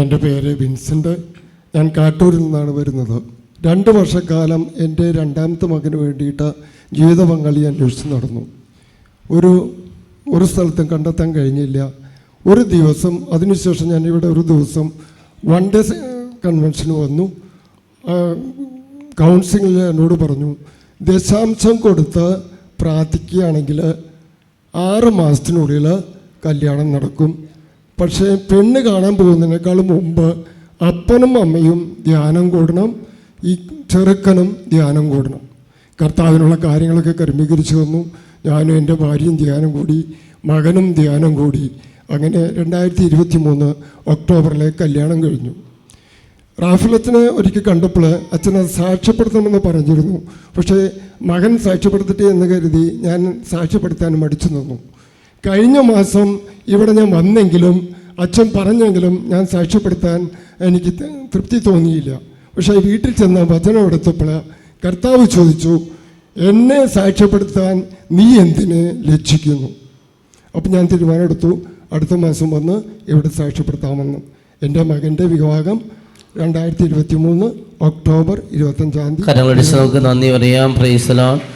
എന്റെ പേര് വിൻസെന്റ്. ഞാൻ കാട്ടൂരിൽ നിന്നാണ് വരുന്നത്. രണ്ട് വർഷക്കാലം എന്റെ രണ്ടാമത്തെ മകന് വേണ്ടിയിട്ട് ജീവിത പങ്കാളി അന്വേഷിച്ച് നടന്നു. ഒരു ഒരു സ്ഥലത്തും കണ്ടെത്താൻ കഴിഞ്ഞില്ല. ഒരു ദിവസം അതിനുശേഷം ഞാൻ ഇവിടെ ഒരു ദിവസം വൺ ഡേ കൺവെൻഷന് വന്നു. കൗൺസിലിൽ എന്നോട് പറഞ്ഞു ദശാംശം കൊടുത്ത് പ്രാർത്ഥിക്കുകയാണെങ്കിൽ ആറ് മാസത്തിനുള്ളിൽ കല്യാണം നടക്കും. പക്ഷേ പെണ്ണ് കാണാൻ പോകുന്നതിനേക്കാൾ മുമ്പ് അപ്പനും അമ്മയും ധ്യാനം കൂടണം ഈ ചെറുക്കനും ധ്യാനം കൂടണം. കർത്താവിനുള്ള കാര്യങ്ങളൊക്കെ ക്രമീകരിച്ചു വന്നു ഞാനും എന്റെ ഭാര്യയും ധ്യാനം കൂടി മകനും ധ്യാനം കൂടി. അങ്ങനെ രണ്ടായിരത്തി ഇരുപത്തി മൂന്ന് ഒക്ടോബറിലെ കല്യാണം കഴിഞ്ഞു. റാഫിലത്തിനെ ഒരിക്കൽ കണ്ടപ്പോൾ അച്ഛൻ അച്ഛനത് സാക്ഷ്യപ്പെടുത്തണമെന്ന് പറഞ്ഞിരുന്നു. പക്ഷേ മകൻ സാക്ഷ്യപ്പെടുത്തട്ടെ എന്ന് കരുതി ഞാൻ സാക്ഷ്യപ്പെടുത്താൻ മടിച്ചു നിന്നു. കഴിഞ്ഞ മാസം ഇവിടെ ഞാൻ വന്നെങ്കിലും അച്ഛൻ പറഞ്ഞെങ്കിലും ഞാൻ സാക്ഷ്യപ്പെടുത്താൻ എനിക്ക് തൃപ്തി തോന്നിയില്ല. പക്ഷേ വീട്ടിൽ ചെന്ന വചനം എടുത്തപ്പോൾ കർത്താവ് ചോദിച്ചു എന്നെ സാക്ഷ്യപ്പെടുത്താൻ നീ എന്തിനെ ലക്ഷിക്കുന്നു അപ്പം ഞാൻ തീരുമാനമെടുത്തു. അടുത്ത മാസം വന്ന് ഇവിടെ സാക്ഷ്യപ്പെടുത്താമെന്ന്. എന്റെ മകന്റെ വിവാഹം രണ്ടായിരത്തി ഇരുപത്തി മൂന്ന് ഒക്ടോബർ ഇരുപത്തഞ്ചാം തീയതി. നന്ദി പറയാം.